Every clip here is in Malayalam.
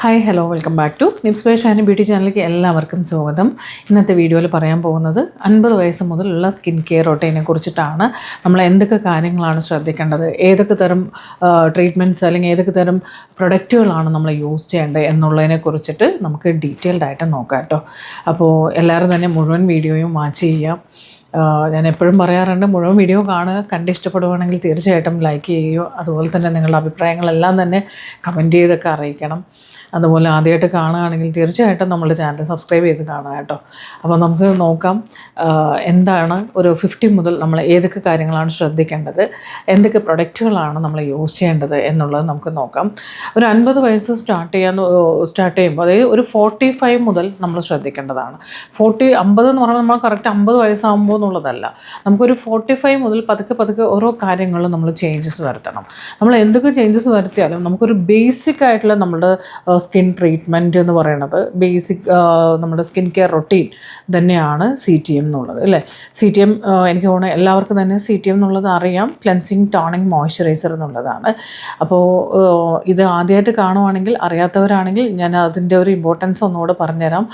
Hi hello welcome back to Nips by Shani beauty ചാനലിലേക്ക് എല്ലാവർക്കും സ്വാഗതം. ഇന്നത്തെ വീഡിയോയിൽ പറയാൻ പോകുന്നത് അൻപത് വയസ്സ് മുതലുള്ള സ്കിൻ കെയർ റൊട്ടീനെ കുറിച്ചിട്ടാണ്. നമ്മൾ എന്തൊക്കെ കാര്യങ്ങളാണ് ശ്രദ്ധിക്കേണ്ടത്? ഏതൊക്കെ തരം ട്രീറ്റ്മെന്റ്സ് അല്ലെങ്കിൽ ഏതൊക്കെ തരം പ്രൊഡക്റ്റുകളാണ് നമ്മൾ യൂസ് ചെയ്യേണ്ടത് എന്നുള്ളതിനെ കുറിച്ചിട്ട് നമുക്ക് ഡീറ്റെയിൽഡ് ആയിട്ട് നോക്കാം കേട്ടോ. അപ്പോൾ എല്ലാവരും തന്നെ മുഴുവൻ വീഡിയോയും വാച്ച് ചെയ്യാം ഞാൻ എപ്പോഴും പറയാറുണ്ട് മുഴുവൻ വീഡിയോ കാണുക കണ്ട് ഇഷ്ടപ്പെടുവാണെങ്കിൽ തീർച്ചയായിട്ടും ലൈക്ക് ചെയ്യുകയോ അതുപോലെ തന്നെ നിങ്ങളുടെ അഭിപ്രായങ്ങളെല്ലാം തന്നെ കമന്റ് ചെയ്തൊക്കെ അറിയിക്കണം. അതുപോലെ ആദ്യമായിട്ട് കാണുകയാണെങ്കിൽ തീർച്ചയായിട്ടും നമ്മുടെ ചാനൽ സബ്സ്ക്രൈബ് ചെയ്ത് കാണുക കേട്ടോ. അപ്പോൾ നമുക്ക് നോക്കാം എന്താണ് ഒരു ഫിഫ്റ്റി മുതൽ നമ്മൾ ഏതൊക്കെ കാര്യങ്ങളാണ് ശ്രദ്ധിക്കേണ്ടത് എന്തൊക്കെ പ്രൊഡക്റ്റുകളാണ് നമ്മൾ യൂസ് ചെയ്യേണ്ടത് എന്നുള്ളത് നമുക്ക് നോക്കാം. ഒരു അൻപത് വയസ്സ് സ്റ്റാർട്ട് ചെയ്യാൻ സ്റ്റാർട്ട് ചെയ്യുമ്പോൾ അതായത് ഒരു ഫോർട്ടി ഫൈവ് മുതൽ നമ്മൾ ശ്രദ്ധിക്കേണ്ടതാണ്. ഫോർട്ടി അമ്പത് എന്ന് പറഞ്ഞാൽ നമ്മൾ കറക്റ്റ് അമ്പത് വയസ്സാകുമ്പോൾ എന്നുള്ളതല്ല. നമുക്കൊരു ഫോർട്ടി ഫൈവ് മുതൽ പതുക്കെ പതുക്കെ ഓരോ കാര്യങ്ങളും നമ്മൾ ചേഞ്ചസ് വരുത്തണം. നമ്മൾ എന്തൊക്കെ ചേഞ്ചസ് വരുത്തിയാലും നമുക്കൊരു ബേസിക് ആയിട്ടുള്ള നമ്മുടെ സ്കിൻ ട്രീറ്റ്മെന്റ് എന്ന് പറയുന്നത് ബേസിക് നമ്മുടെ സ്കിൻ കെയർ റൊട്ടീൻ തന്നെയാണ് സി ടി എം എന്നുള്ളത് അല്ലേ? സി ടി എം എനിക്ക് തോന്നുന്നു എല്ലാവർക്കും തന്നെ സി ടി എം എന്നുള്ളത് അറിയാം. ക്ലെൻസിങ് ടോണിങ് മോയ്സ്ചറൈസർ എന്നുള്ളതാണ്. അപ്പോൾ ഇത് ആദ്യമായിട്ട് കാണുവാണെങ്കിൽ അറിയാത്തവരാണെങ്കിൽ ഞാൻ അതിന്റെ ഒരു ഇമ്പോർട്ടൻസ് ഒന്നുകൂടെ പറഞ്ഞുതരാം.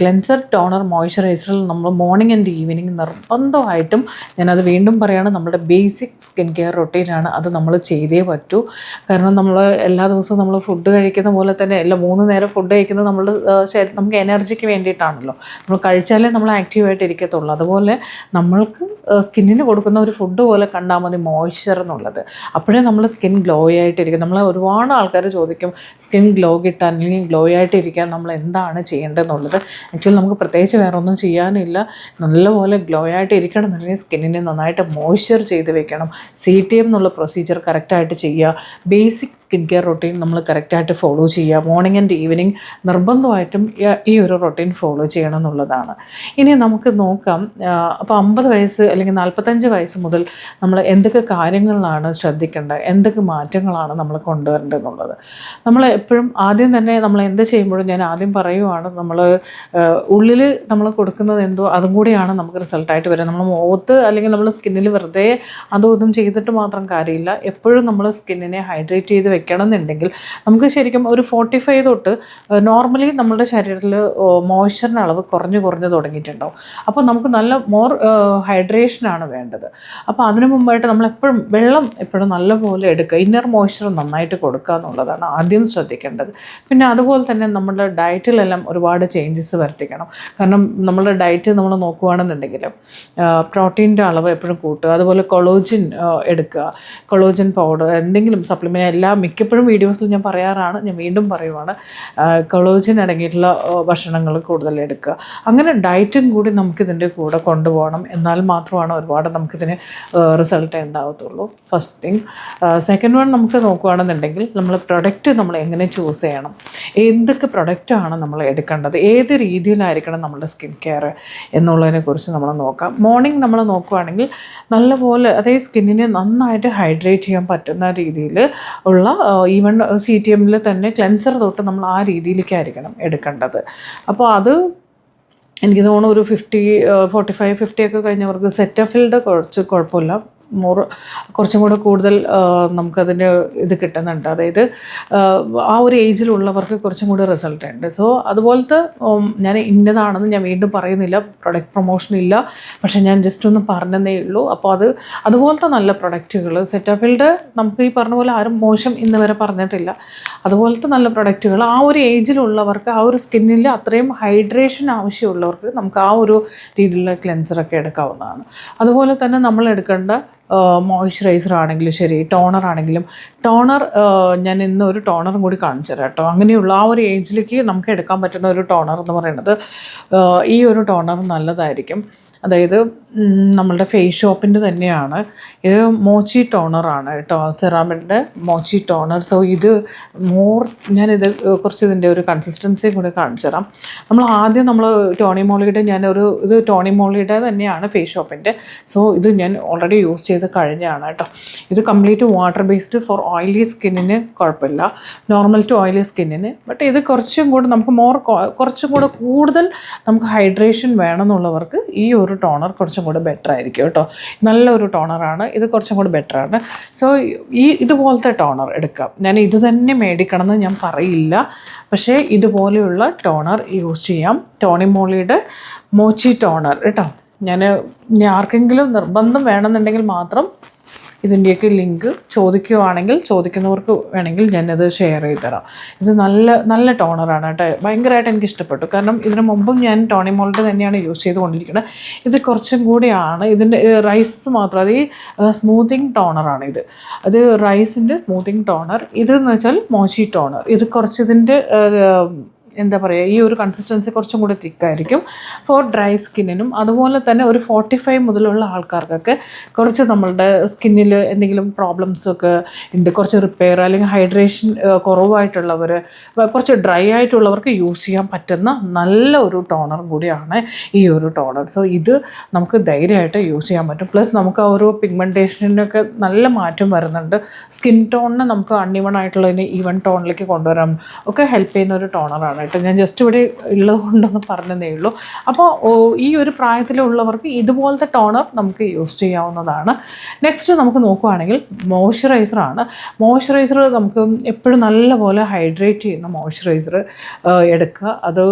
ക്ലെൻസർ ടോണർ മോയ്സ്ചറൈസറിൽ നമ്മൾ മോർണിംഗ് ആൻഡ് ഈവനിങ് നിർബന്ധമായിട്ടും ഞാനത് വീണ്ടും പറയുകയാണ് നമ്മുടെ ബേസിക് സ്കിൻ കെയർ റൊട്ടീനാണ് അത് നമ്മൾ ചെയ്തേ പറ്റൂ. കാരണം നമ്മൾ എല്ലാ ദിവസവും നമ്മൾ ഫുഡ് കഴിക്കുന്ന പോലെ തന്നെ എല്ലാ മൂന്ന് നേരം ഫുഡ് കഴിക്കുന്നത് നമ്മുടെ ശരീരം നമുക്ക് എനർജിക്ക് വേണ്ടിയിട്ടാണല്ലോ. നമ്മൾ കഴിച്ചാലേ നമ്മൾ ആക്റ്റീവായിട്ട് ഇരിക്കത്തുള്ളൂ. അതുപോലെ നമ്മൾക്ക് സ്കിന്നിന് കൊടുക്കുന്ന ഒരു ഫുഡ് പോലെ കണ്ടാൽ മതി മോയ്സ്ചർ എന്നുള്ളത്. അപ്പോഴേ നമ്മൾ സ്കിൻ ഗ്ലോ ആയിട്ടിരിക്കും. നമ്മൾ ഒരുപാട് ആൾക്കാർ ചോദിക്കും സ്കിൻ ഗ്ലോ കിട്ടാൻ അല്ലെങ്കിൽ ഗ്ലോ ആയിട്ടിരിക്കാൻ നമ്മൾ എന്താണ് ചെയ്യേണ്ടതെന്നുള്ളത്? ആക്ച്വലി നമുക്ക് പ്രത്യേകിച്ച് വേറെ ഒന്നും ചെയ്യാനില്ല. നല്ലപോലെ ഗ്ലോ ആയിട്ട് ഇരിക്കണം എന്നുണ്ടെങ്കിൽ സ്കിന്നിനെ നന്നായിട്ട് മോയ്സ്ചർ ചെയ്ത് വെക്കണം. സി ടി എം എന്നുള്ള പ്രൊസീജിയർ കറക്റ്റായിട്ട് ചെയ്യുക. ബേസിക് സ്കിൻ കെയർ റൊട്ടീൻ നമ്മൾ കറക്റ്റായിട്ട് ഫോളോ ചെയ്യുക. മോർണിംഗ് ആൻഡ് ഈവനിങ് നിർബന്ധമായിട്ടും ഈ- ഒരു റൊട്ടീൻ ഫോളോ ചെയ്യണം എന്നുള്ളതാണ്. ഇനി നമുക്ക് നോക്കാം അപ്പോൾ അമ്പത് വയസ്സ് അല്ലെങ്കിൽ നാൽപ്പത്തഞ്ച് വയസ്സ് മുതൽ നമ്മൾ എന്തൊക്കെ കാര്യങ്ങളിലാണ് ശ്രദ്ധിക്കേണ്ടത് എന്തൊക്കെ മാറ്റങ്ങളാണ് നമ്മൾ കൊണ്ടുവരേണ്ടത് എന്നുള്ളത് നമ്മൾ എപ്പോഴും ആദ്യം തന്നെ നമ്മൾ എന്ത് ചെയ്യുമ്പോഴും ഞാൻ ആദ്യം പറയുവാണ് നമ്മൾ ഉള്ളിൽ നമ്മൾ കൊടുക്കുന്നത് എന്തോ അതും കൂടിയാണ് നമുക്ക് റിസൾട്ടായിട്ട് വരിക നമ്മൾ മുഖത്ത് അല്ലെങ്കിൽ നമ്മൾ സ്കിന്നിൽ വെറുതെ അതും ഇതും ചെയ്തിട്ട് മാത്രം കാര്യമില്ല. എപ്പോഴും നമ്മൾ സ്കിന്നിനെ ഹൈഡ്രേറ്റ് ചെയ്ത് വെക്കണം എന്നുണ്ടെങ്കിൽ നമുക്ക് ശരിക്കും ഒരു ഫോർട്ടി ഫൈവ് തൊട്ട് നോർമലി നമ്മുടെ ശരീരത്തിൽ മോയ്സ്ചറിന്റെ അളവ് കുറഞ്ഞു കുറഞ്ഞു തുടങ്ങിയിട്ടുണ്ടാവും. അപ്പോൾ നമുക്ക് നല്ല മോർ ഹൈഡ്രേഷനാണ് വേണ്ടത്. അപ്പോൾ അതിനു മുമ്പായിട്ട് നമ്മൾ എപ്പോഴും വെള്ളം എപ്പോഴും നല്ലപോലെ എടുക്കുക. ഇന്നർ മോയ്സ്ചർ നന്നായിട്ട് കൊടുക്കുക എന്നുള്ളതാണ് ആദ്യം ശ്രദ്ധിക്കേണ്ടത്. പിന്നെ അതുപോലെ തന്നെ നമ്മുടെ ഡയറ്റിലെല്ലാം ഒരുപാട് ചേഞ്ചസ് വരുത്തിക്കണം. കാരണം നമ്മുടെ ഡയറ്റ് നമ്മൾ നോക്കുകയാണെന്നുണ്ടെങ്കിൽ പ്രോട്ടീന്റെ അളവ് എപ്പോഴും കൂട്ടുക. അതുപോലെ കൊളോജിൻ എടുക്കുക. കൊളോജിൻ പൗഡർ എന്തെങ്കിലും സപ്ലിമെന്റ് എല്ലാ മിക്കപ്പോഴും വീഡിയോസിൽ ഞാൻ പറയാറാണ്. ഞാൻ വീണ്ടും പറയുവാണ് കൊളോജിൻ അടങ്ങിയിട്ടുള്ള ഭക്ഷണങ്ങൾ കൂടുതൽ എടുക്കുക. അങ്ങനെ ഡയറ്റും കൂടി നമുക്കിതിന്റെ കൂടെ കൊണ്ടുപോകണം. എന്നാൽ മാത്രമാണ് ഒരുപാട് നമുക്കിതിന് റിസൾട്ട് ഉണ്ടാകത്തുള്ളൂ ഫസ്റ്റ് തിങ് സെക്കൻഡ് വൺ നമുക്ക് നോക്കുകയാണെന്നുണ്ടെങ്കിൽ നമ്മൾ പ്രൊഡക്റ്റ് നമ്മൾ എങ്ങനെ ചൂസ് ചെയ്യണം. എന്തൊക്കെ പ്രൊഡക്റ്റാണ് നമ്മൾ എടുക്കേണ്ടത്? ഏത് രീതിയിലായിരിക്കണം നമ്മുടെ സ്കിൻ കെയർ എന്നുള്ളതിനെ കുറിച്ച് നമ്മൾ നോക്കാം. മോർണിംഗ് നമ്മൾ നോക്കുകയാണെങ്കിൽ നല്ലപോലെ അതായത് സ്കിന്നിനെ നന്നായിട്ട് ഹൈഡ്രേറ്റ് ചെയ്യാൻ പറ്റുന്ന രീതിയിൽ ഉള്ള ഈവൻ സി ടി എമ്മിൽ തന്നെ ക്ലെൻസർ തൊട്ട് നമ്മൾ ആ രീതിയിലേക്കായിരിക്കണം എടുക്കേണ്ടത്. അപ്പോൾ അത് എനിക്ക് തോന്നുന്നു ഒരു ഫിഫ്റ്റി ഫോർട്ടി ഫൈവ് ഫിഫ്റ്റി ഒക്കെ കഴിഞ്ഞവർക്ക് സെറ്റഫിൽഡ് കുറച്ച് കുഴപ്പമില്ല. മോർ കുറച്ചും കൂടെ കൂടുതൽ നമുക്കതിന് ഇത് കിട്ടുന്നുണ്ട്. അതായത് ആ, ആ ഒരു ഏജിലുള്ളവർക്ക് കുറച്ചും കൂടി റിസൾട്ട് ഉണ്ട്. സോ അതുപോലത്തെ ഞാൻ ഇന്നതാണെന്ന് ഞാൻ വീണ്ടും പറയുന്നില്ല. പ്രൊഡക്റ്റ് പ്രൊമോഷൻ ഇല്ല. പക്ഷേ ഞാൻ ജസ്റ്റ് ഒന്ന് പറഞ്ഞതേ ഉള്ളൂ. അപ്പോൾ അത് അതുപോലത്തെ നല്ല പ്രൊഡക്റ്റുകൾ സെറ്റഫിൽഡ് നമുക്ക് ഈ പറഞ്ഞ പോലെ ആരും മോശം ഇന്ന് വരെ പറഞ്ഞിട്ടില്ല. അതുപോലത്തെ നല്ല പ്രൊഡക്റ്റുകൾ ആ ഒരു ഏജിലുള്ളവർക്ക് ആ ഒരു സ്കിന്നിൽ അത്രയും ഹൈഡ്രേഷൻ ആവശ്യമുള്ളവർക്ക് നമുക്ക് ആ ഒരു രീതിയിലുള്ള ക്ലെൻസറൊക്കെ എടുക്കാവുന്നതാണ്. അതുപോലെ തന്നെ നമ്മൾ എടുക്കേണ്ട മോയ്സ്ചറൈസർ ആണെങ്കിലും ശരി ടോണർ ആണെങ്കിലും. ടോണർ ഞാൻ ഇന്ന് ഒരു ടോണറും കൂടി കാണിച്ചു തരാം കേട്ടോ. അങ്ങനെയുള്ള ആ ഒരു ഏജിലേക്ക് നമുക്ക് എടുക്കാൻ പറ്റുന്ന ഒരു ടോണർ എന്ന് പറയുന്നത് ഈ ഒരു ടോണർ നല്ലതായിരിക്കും. അതായത് നമ്മളുടെ ഫേസ് ഷോപ്പിന്റെ തന്നെയാണ്. ഇത് മോച്ചി ടോണറാണ് കേട്ടോ സെറാമിന്റെ മോച്ചി ടോണർ സോ ഇത് മോർ ഞാനിത് കുറച്ച് ഇതിന്റെ ഒരു കൺസിസ്റ്റൻസി കൂടെ കാണിച്ചു തരാം. നമ്മൾ ആദ്യം നമ്മൾ ടോണി മോളിയുടെ ഞാനൊരു ഇത് ടോണി മോളിയുടെ തന്നെയാണ് ഫേസ് ഷോപ്പിന്റെ സോ ഇത് ഞാൻ ഓൾറെഡി യൂസ് ചെയ്ത് കഴിഞ്ഞാണ് കേട്ടോ. ഇത് complete water based for oily സ്കിന്നിന് കുഴപ്പമില്ല. നോർമൽ ടു ഓയിലി സ്കിന്നിന് ബട്ട് ഇത് കുറച്ചും കൂടെ നമുക്ക് മോർ കുറച്ചും കൂടെ കൂടുതൽ നമുക്ക് ഹൈഡ്രേഷൻ വേണമെന്നുള്ളവർക്ക് ഈ ഒരു ഒരു ടോണർ കുറച്ചും കൂടെ ബെറ്റർ ആയിരിക്കും കേട്ടോ. നല്ലൊരു ടോണറാണ് ഇത് കുറച്ചും കൂടെ ബെറ്റർ ആണ്. സോ ഈ ഇതുപോലത്തെ ടോണർ എടുക്കാം. ഞാൻ ഇത് തന്നെ മേടിക്കണം എന്ന് ഞാൻ പറയില്ല. പക്ഷേ ഇതുപോലെയുള്ള ടോണർ യൂസ് ചെയ്യാം. ടോണി മോളിയുടെ മോച്ചി ടോണർ കേട്ടോ. ഞാൻ ഇനി ആർക്കെങ്കിലും നിർബന്ധം വേണമെന്നുണ്ടെങ്കിൽ മാത്രം ഇതിന്റെയൊക്കെ ലിങ്ക് ചോദിക്കുവാണെങ്കിൽ ചോദിക്കുന്നവർക്ക് വേണമെങ്കിൽ ഞാനത് ഷെയർ ചെയ്ത് തരാം ഇത് നല്ല നല്ല ടോണറാണ് കേട്ടോ. ഭയങ്കരമായിട്ട് എനിക്ക് ഇഷ്ടപ്പെട്ടു കാരണം ഇതിന് മുമ്പും ഞാൻ ടോണി മോളിന്റെ തന്നെയാണ് യൂസ് ചെയ്തുകൊണ്ടിരിക്കുന്നത്. ഇത് കുറച്ചും കൂടിയാണ് ഇതിന്റെ റൈസ് മാത്രം അത് ഈ സ്മൂത്തിങ് ടോണറാണ് ഇത്. അത് റൈസിന്റെ സ്മൂത്തിങ് ടോണർ. ഇതെന്ന് വെച്ചാൽ മോച്ചി ടോണർ. ഇത് കുറച്ച് ഇതിന്റെ എന്താ പറയുക ഈ ഒരു കൺസിസ്റ്റൻസി കുറച്ചും കൂടി തിക്കായിരിക്കും ഫോർ ഡ്രൈ സ്കിന്നിനും അതുപോലെ തന്നെ ഒരു ഫോർട്ടി ഫൈവ് മുതലുള്ള ആൾക്കാർക്കൊക്കെ കുറച്ച് നമ്മളുടെ സ്കിന്നിൽ എന്തെങ്കിലും പ്രോബ്ലംസ് ഒക്കെ ഉണ്ട്. കുറച്ച് റിപ്പയർ അല്ലെങ്കിൽ ഹൈഡ്രേഷൻ കുറവായിട്ടുള്ളവർ കുറച്ച് ഡ്രൈ ആയിട്ടുള്ളവർക്ക് യൂസ് ചെയ്യാൻ പറ്റുന്ന നല്ല ഒരു ടോണർ കൂടിയാണ് ഈ ഒരു ടോണർ സോ ഇത് നമുക്ക് ധൈര്യമായിട്ട് യൂസ് ചെയ്യാൻ പറ്റും. പ്ലസ് നമുക്ക് ആ ഒരു പിഗ്മെന്റേഷനൊക്കെ നല്ല മാറ്റം വരുന്നുണ്ട്. സ്കിൻ ടോണിനെ നമുക്ക് അൺഇവൺ ആയിട്ടുള്ളതിനെ ഈവൺ ടോണിലേക്ക് കൊണ്ടുവരാൻ ഒക്കെ ഹെൽപ്പ് ചെയ്യുന്ന ഒരു ടോണറാണ് കേട്ടോ. ഞാൻ ജസ്റ്റ് ഇവിടെ ഉള്ളത് കൊണ്ടൊന്ന് പറഞ്ഞതേ ഉള്ളൂ. അപ്പോൾ ഈ ഒരു പ്രായത്തിലുള്ളവർക്ക് ഇതുപോലത്തെ ടോണർ നമുക്ക് യൂസ് ചെയ്യാവുന്നതാണ്. നെക്സ്റ്റ് നമുക്ക് നോക്കുവാണെങ്കിൽ മോയ്സ്ചറൈസറാണ് മോയ്സ്ചറൈസർ നമുക്ക് എപ്പോഴും നല്ലപോലെ ഹൈഡ്രേറ്റ് ചെയ്യുന്ന മോയ്സ്ചറൈസർ എടുക്കുക. അത്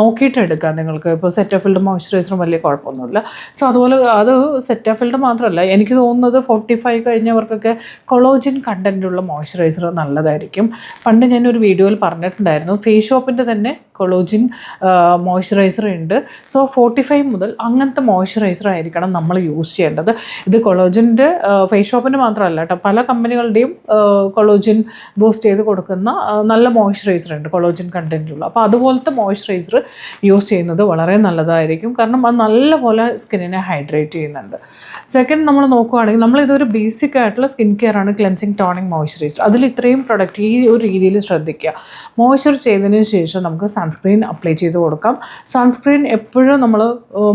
നോക്കിയിട്ട് എടുക്കാം നിങ്ങൾക്ക് ഇപ്പോൾ സെറ്റാഫിൽഡ് മോയ്സ്ചറൈസറും വലിയ കുഴപ്പമൊന്നുമില്ല. സോ അതുപോലെ അത് സെറ്റാഫിൽഡ് മാത്രമല്ല എനിക്ക് തോന്നുന്നത് ഫോർട്ടി ഫൈവ് കഴിഞ്ഞവർക്കൊക്കെ കൊളോജിൻ കണ്ടന്റുള്ള മോയ്സ്ചറൈസർ നല്ലതായിരിക്കും. പണ്ട് ഞാനൊരു വീഡിയോയിൽ പറഞ്ഞിട്ടുണ്ടായിരുന്നു ഫേസ് ഷോപ്പിന്റെ തന്നെ കൊളോജിൻ മോയ്സ്ചറൈസർ ഉണ്ട്. സോ ഫോർട്ടി ഫൈവ് മുതൽ അങ്ങനത്തെ മോയ്സ്ചറൈസർ ആയിരിക്കണം നമ്മൾ യൂസ് ചെയ്യേണ്ടത്. ഇത് കൊളോജിന്റെ ഫേസ് ഷോപ്പിന്റെ മാത്രമല്ല കേട്ടോ പല കമ്പനികളുടെയും കൊളോജിൻ ബൂസ്റ്റ് ചെയ്ത് കൊടുക്കുന്ന നല്ല മോയ്സ്ചറൈസർ ഉണ്ട് കൊളോജിൻ കണ്ടന്റുള്ള അപ്പോൾ അതുപോലത്തെ മോയ്സ്ചറൈസർ യൂസ് ചെയ്യുന്നത് വളരെ നല്ലതായിരിക്കും. കാരണം അത് നല്ലപോലെ സ്കിന്നിനെ ഹൈഡ്രേറ്റ് ചെയ്യുന്നുണ്ട്. സെക്കൻഡ് നമ്മൾ നോക്കുകയാണെങ്കിൽ നമ്മൾ ഇതൊരു ബേസിക് ആയിട്ടുള്ള സ്കിൻ കെയർ ആണ് ക്ലെൻസിങ് ടോണിങ് മോയ്സ്ചറൈസർ അതിൽ ഇത്രയും പ്രൊഡക്റ്റ് ഈ ഒരു രീതിയിൽ ശ്രദ്ധിക്കുക. മോയ്സ്ചർ ചെയ്തതിന് ശേഷം നമുക്ക് സൺസ്ക്രീൻ അപ്ലൈ ചെയ്ത് കൊടുക്കാം. സൺസ്ക്രീൻ എപ്പോഴും നമ്മൾ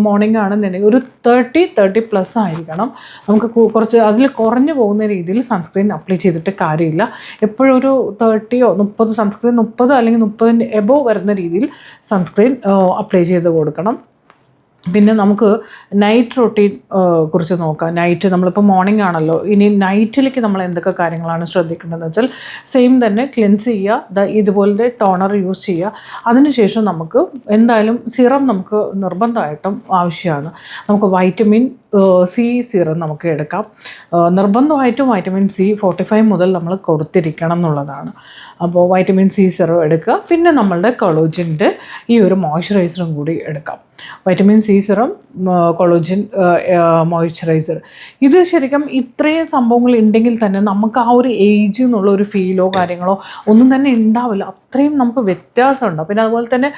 മോർണിംഗ് ആണെന്നുണ്ടെങ്കിൽ ഒരു തേർട്ടി തേർട്ടി പ്ലസ് ആയിരിക്കണം. നമുക്ക് കുറച്ച് അതിൽ കുറഞ്ഞു പോകുന്ന രീതിയിൽ സൺസ്ക്രീൻ അപ്ലൈ ചെയ്തിട്ട് കാര്യമില്ല. എപ്പോഴും ഒരു തേർട്ടിയോ മുപ്പത് സൺസ്ക്രീൻ മുപ്പത് അല്ലെങ്കിൽ മുപ്പതിന്റെ എബോ വരുന്ന രീതിയിൽ സൺസ്ക്രീൻ അപ്ലൈ ചെയ്ത് കൊടുക്കണം. പിന്നെ നമുക്ക് നൈറ്റ് റൊട്ടീൻ കുറിച്ച് നോക്കാം. നൈറ്റ് നമ്മളിപ്പോൾ മോർണിംഗ് ആണല്ലോ. ഇനി നൈറ്റിലേക്ക് നമ്മൾ എന്തൊക്കെ കാര്യങ്ങളാണ് ശ്രദ്ധിക്കേണ്ടതെന്ന് വെച്ചാൽ സെയിം തന്നെ ക്ലെൻസ് ചെയ്യുക ദ ഇതുപോലത്തെ ടോണർ യൂസ് ചെയ്യുക. അതിനുശേഷം നമുക്ക് എന്തായാലും സിറം നമുക്ക് നിർബന്ധമായിട്ടും ആവശ്യമാണ്. നമുക്ക് വൈറ്റമിൻ സി സീറം നമുക്ക് എടുക്കാം. നിർബന്ധമായിട്ടും വൈറ്റമിൻ സി ഫോർട്ടി ഫൈവ് മുതൽ നമ്മൾ കൊടുത്തിരിക്കണം എന്നുള്ളതാണ്. അപ്പോൾ വൈറ്റമിൻ സി സീറം എടുക്കുക. പിന്നെ നമ്മളുടെ കൊളോജിന്റെ ഈ ഒരു മോയ്സ്ചറൈസറും കൂടി എടുക്കാം. Vitamin C serum collagen moisturiser ഇത് ശരിക്കും ഇത്രയും സംഭവങ്ങൾ ഉണ്ടെങ്കിൽ തന്നെ നമുക്ക് ആ ഒരു ഏജ് എന്നുള്ള ഒരു ഫീലോ കാര്യങ്ങളോ ഒന്നും തന്നെ ഉണ്ടാവില്ല. അത്രയും നമുക്ക് വ്യത്യാസമുണ്ട്. പിന്നെ അതുപോലെ തന്നെ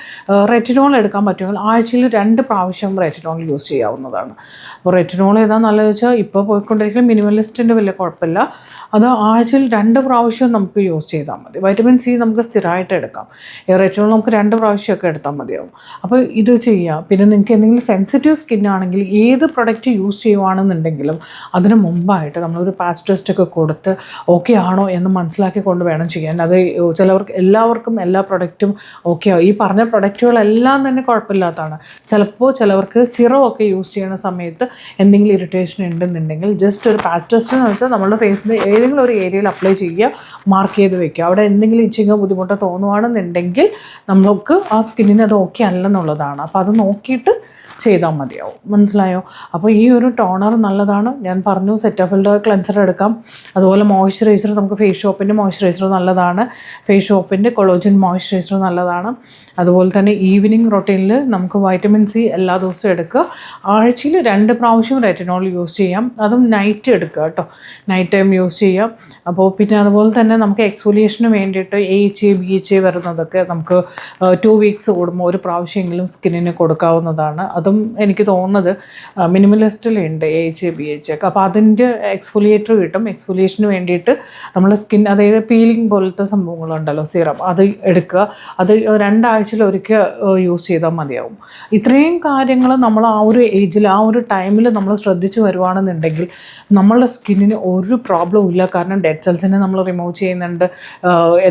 റെറ്റിനോൾ എടുക്കാൻ പറ്റുമെങ്കിൽ ആഴ്ചയിൽ രണ്ട് പ്രാവശ്യം റെറ്റിനോൾ യൂസ് ചെയ്യാവുന്നതാണ്. അപ്പോൾ റെറ്റിനോൾ ഏതാ നല്ലത് വെച്ചാൽ ഇപ്പോൾ പോയിക്കൊണ്ടിരിക്കുന്ന മിനിമലിസ്റ്റിന്റെ വലിയ കുഴപ്പമില്ല. അത് ആഴ്ചയിൽ രണ്ട് പ്രാവശ്യം നമുക്ക് യൂസ് ചെയ്താൽ മതി. വൈറ്റമിൻ സി നമുക്ക് സ്ഥിരമായിട്ട് എടുക്കാം. റെറ്റിനോൾ നമുക്ക് രണ്ട് പ്രാവശ്യമൊക്കെ എടുത്താൽ മതിയാവും. അപ്പോൾ ഇത് ചെയ്യുക പിന്നെ നിങ്ങൾക്ക് എന്തെങ്കിലും സെൻസിറ്റീവ് സ്കിൻ ആണെങ്കിൽ ഏത് പ്രൊഡക്റ്റ് യൂസ് ചെയ്യുവാണെന്നുണ്ടെങ്കിലും അതിന് മുമ്പായിട്ട് നമ്മളൊരു പാസ് ടെസ്റ്റ് ഒക്കെ കൊടുത്ത് ഓക്കെ ആണോ എന്ന് മനസ്സിലാക്കി കൊണ്ട് വേണം ചെയ്യാൻ. അത് ചിലവർക്ക് എല്ലാവർക്കും എല്ലാ പ്രൊഡക്റ്റും ഓക്കെ ആവും. ഈ പറഞ്ഞ പ്രൊഡക്റ്റുകളെല്ലാം തന്നെ കുഴപ്പമില്ലാത്തതാണ്. ചിലപ്പോൾ ചിലവർക്ക് സിറോ ഒക്കെ യൂസ് ചെയ്യുന്ന സമയത്ത് എന്തെങ്കിലും ഇറിറ്റേഷൻ ഉണ്ടെന്നുണ്ടെങ്കിൽ ജസ്റ്റ് ഒരു പാച്ച് ടെസ്റ്റ് എന്ന് വെച്ചാൽ നമ്മുടെ ഫേസിന്റെ ഏതെങ്കിലും ഒരു ഏരിയയിൽ അപ്ലൈ ചെയ്യുക മാർക്ക് ചെയ്ത് വെക്കുക. അവിടെ എന്തെങ്കിലും ഇച്ചിങ്ങോ ബുദ്ധിമുട്ടോ തോന്നുവാണെന്നുണ്ടെങ്കിൽ നമുക്ക് ആ സ്കിന്നിന് അത് ഓക്കെ അല്ലെന്നുള്ളതാണ്. അപ്പോൾ അത് നോക്കിയിട്ട് ചെയ്താൽ മതിയാവും. മനസ്സിലായോ? അപ്പോൾ ഈ ഒരു ടോണർ നല്ലതാണ്. ഞാൻ പറഞ്ഞു സെറ്റ് ഫിൽഡർ ക്ലെൻസർ എടുക്കാം. അതുപോലെ മോയ്സ്ചറൈസർ നമുക്ക് ഫേസ് ഷോപ്പിന്റെ മോയ്സ്ചറൈസർ നല്ലതാണ്. ഫേസ് ഷോപ്പിന്റെ കൊളോജിൻ മോയ്സ്ചറൈസർ നല്ലതാണ്. അതുപോലെ തന്നെ ഈവനിങ് റൊട്ടീനിൽ നമുക്ക് വൈറ്റമിൻ സി എല്ലാ ദിവസവും എടുക്കുക. ആഴ്ചയിൽ രണ്ട് പ്രാവശ്യം റെറ്റിനോൾ യൂസ് ചെയ്യാം. അതും നൈറ്റ് എടുക്കുക കേട്ടോ. നൈറ്റ് ടൈം യൂസ് ചെയ്യാം. അപ്പോൾ പിന്നെ അതുപോലെ തന്നെ നമുക്ക് എക്സ്ഫോലിയേഷന് വേണ്ടിയിട്ട് A H A B H A വരുന്നതൊക്കെ നമുക്ക് ടു വീക്സ് കൂടുമ്പോൾ ഒരു പ്രാവശ്യമെങ്കിലും സ്കിന്നിന് കൊടുക്കാവുന്നതാണ്. അതും എനിക്ക് തോന്നുന്നത് മിനിമലിസ്റ്റിലുണ്ട് A H A B H A. അപ്പോൾ അതിന്റെ എക്സ്ഫോലിയേറ്റർ കിട്ടും. എക്സ്ഫോലിയേഷന് വേണ്ടിയിട്ട് നമ്മൾ സ്കിൻ അതായത് പീലിംഗ് പോലത്തെ സംഭവങ്ങളുണ്ടല്ലോ സീറം അത് എടുക്കുക. അത് രണ്ടാഴ്ചയിൽ ഒരിക്കൽ യൂസ് ചെയ്താൽ മതിയാവും. ഇത്രയും കാര്യങ്ങൾ നമ്മൾ ആ ഒരു ഏജിൽ ആ ഒരു ടൈമിൽ നമ്മൾ ശ്രദ്ധിച്ചു വരുവാണെന്നുണ്ടെങ്കിൽ നമ്മളുടെ സ്കിന്നിന് ഒരു പ്രോബ്ലവും ഇല്ല. കാരണം ഡെഡ് സെൽസിനെ നമ്മൾ റിമൂവ് ചെയ്യുന്നുണ്ട്.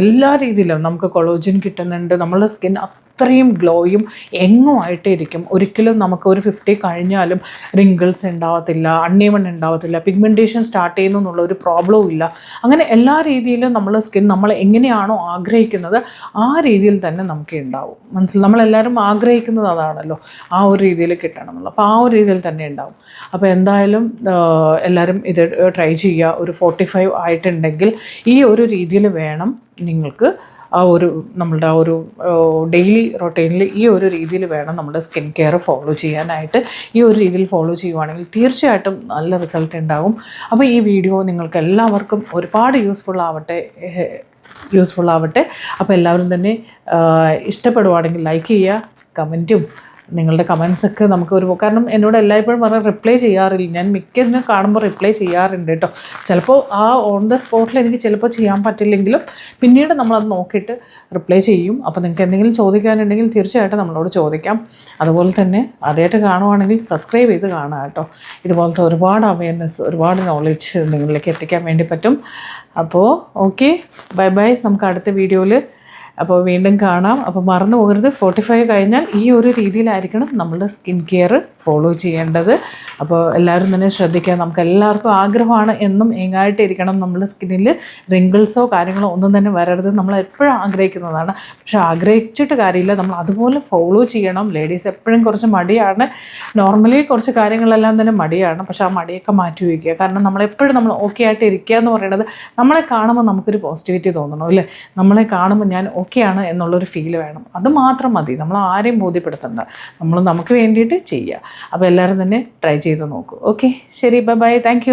എല്ലാ രീതിയിലും നമുക്ക് കൊളോജിൻ കിട്ടുന്നുണ്ട്. നമ്മളുടെ സ്കിൻ അത്രയും ഗ്ലോയും എങ്ങും ആയിട്ടേ ഇരിക്കും ഒരിക്കലും നമുക്ക് ഒരു ഫിഫ്റ്റി കഴിഞ്ഞാലും റിങ്കിൾസ് ഉണ്ടാവത്തില്ല അണ്ണീവൺ ഉണ്ടാവത്തില്ല പിഗ്മെന്റേഷൻ സ്റ്റാർട്ട് ചെയ്യുന്നു എന്നുള്ള ഒരു പ്രോബ്ലവും ഇല്ല. അങ്ങനെ എല്ലാ രീതിയിലും നമ്മൾ സ്കിൻ നമ്മൾ എങ്ങനെയാണോ ആഗ്രഹിക്കുന്നത് ആ രീതിയിൽ തന്നെ നമുക്ക് ഉണ്ടാവും. മനസ്സിൽ നമ്മളെല്ലാവരും ആഗ്രഹിക്കുന്നത് അതാണല്ലോ. ആ ഒരു രീതിയിൽ കിട്ടണം എന്നുള്ളത് അപ്പോൾ ആ ഒരു രീതിയിൽ തന്നെ ഉണ്ടാവും. അപ്പോൾ എന്തായാലും എല്ലാവരും ഇത് ട്രൈ ചെയ്യുക. ഒരു ഫോർട്ടി ഫൈവ് ആയിട്ടുണ്ടെങ്കിൽ ഈ ഒരു രീതിയിൽ വേണം നിങ്ങൾക്ക് ആ ഒരു നമ്മളുടെ ആ ഒരു ഡെയിലി റൊട്ടീനിൽ ഈ ഒരു രീതിയിൽ വേണം നമ്മുടെ സ്കിൻ കെയർ ഫോളോ ചെയ്യാനായിട്ട്. ഈ ഒരു രീതിയിൽ ഫോളോ ചെയ്യുവാണെങ്കിൽ തീർച്ചയായിട്ടും നല്ല റിസൾട്ട് ഉണ്ടാകും. അപ്പോൾ ഈ വീഡിയോ നിങ്ങൾക്ക് എല്ലാവർക്കും ഒരുപാട് യൂസ്ഫുൾ ആവട്ടെ യൂസ്ഫുൾ ആവട്ടെ. അപ്പോൾ എല്ലാവരും തന്നെ ഇഷ്ടപ്പെടുവാണെങ്കിൽ ലൈക്ക് ചെയ്യുക കമന്റും നിങ്ങളുടെ കമൻസ് ഒക്കെ നമുക്ക് ഒരു കാരണം എന്നോട് എല്ലായ്പ്പോഴും പറഞ്ഞാൽ റിപ്ലൈ ചെയ്യാറില്ല. ഞാൻ മിക്കതിനും കാണുമ്പോൾ റിപ്ലൈ ചെയ്യാറുണ്ട് കേട്ടോ. ചിലപ്പോൾ ആ ഓൺ ദ സ്പോട്ടിൽ എനിക്ക് ചിലപ്പോൾ ചെയ്യാൻ പറ്റില്ലെങ്കിലും പിന്നീട് നമ്മളത് നോക്കിയിട്ട് റിപ്ലൈ ചെയ്യും. അപ്പോൾ നിങ്ങൾക്ക് എന്തെങ്കിലും ചോദിക്കാനുണ്ടെങ്കിൽ തീർച്ചയായിട്ടും നമ്മളോട് ചോദിക്കാം. അതുപോലെ തന്നെ ആദ്യമായിട്ട് കാണുവാണെങ്കിൽ സബ്സ്ക്രൈബ് ചെയ്ത് കാണുക കേട്ടോ. ഇതുപോലത്തെ ഒരുപാട് അവയർനെസ് ഒരുപാട് നോളജ് നിങ്ങളിലേക്ക് എത്തിക്കാൻ വേണ്ടി പറ്റും. അപ്പോൾ ഓക്കെ ബൈ ബൈ നമുക്ക് അടുത്ത വീഡിയോയിൽ അപ്പോൾ വീണ്ടും കാണാം. അപ്പോൾ മറന്നു പോകരുത്. ഫോർട്ടി ഫൈവ് കഴിഞ്ഞാൽ ഈ ഒരു രീതിയിലായിരിക്കണം നമ്മളുടെ സ്കിൻ കെയർ ഫോളോ ചെയ്യേണ്ടത്. അപ്പോൾ എല്ലാവരും തന്നെ ശ്രദ്ധിക്കുക. നമുക്ക് എല്ലാവർക്കും ആഗ്രഹമാണ് എന്നും എങ്ങായിട്ട് ഇരിക്കണം നമ്മുടെ സ്കിന്നിൽ റിങ്കിൾസോ കാര്യങ്ങളോ ഒന്നും തന്നെ വരരുത്. നമ്മൾ എപ്പോഴും ആഗ്രഹിക്കുന്നതാണ്. പക്ഷെ ആഗ്രഹിച്ചിട്ട് കാര്യമില്ല. നമ്മൾ അതുപോലെ ഫോളോ ചെയ്യണം. ലേഡീസ് എപ്പോഴും കുറച്ച് മടിയാണ്. നോർമലി കുറച്ച് കാര്യങ്ങളെല്ലാം തന്നെ മടിയാണ്. പക്ഷെ ആ മടിയൊക്കെ മാറ്റി വയ്ക്കുക. കാരണം നമ്മളെപ്പോഴും നമ്മൾ ഓക്കെ ആയിട്ട് ഇരിക്കുക എന്ന് പറയുന്നത് നമ്മളെ കാണുമ്പോൾ നമുക്കൊരു പോസിറ്റിവിറ്റി തോന്നണം അല്ലേ? നമ്മളെ കാണുമ്പോൾ ഞാൻ ഓക്കെയാണ് എന്നുള്ളൊരു ഫീൽ വേണം. അത് മാത്രം മതി. നമ്മൾ ആരെയും ബോധ്യപ്പെടുത്തണ്ട. നമ്മൾ നമുക്ക് വേണ്ടിയിട്ട് ചെയ്യുക അപ്പോൾ എല്ലാവരും തന്നെ ട്രൈ ചെയ്ത് നോക്കൂ. ഓക്കെ ശരി ബൈ ബൈ താങ്ക്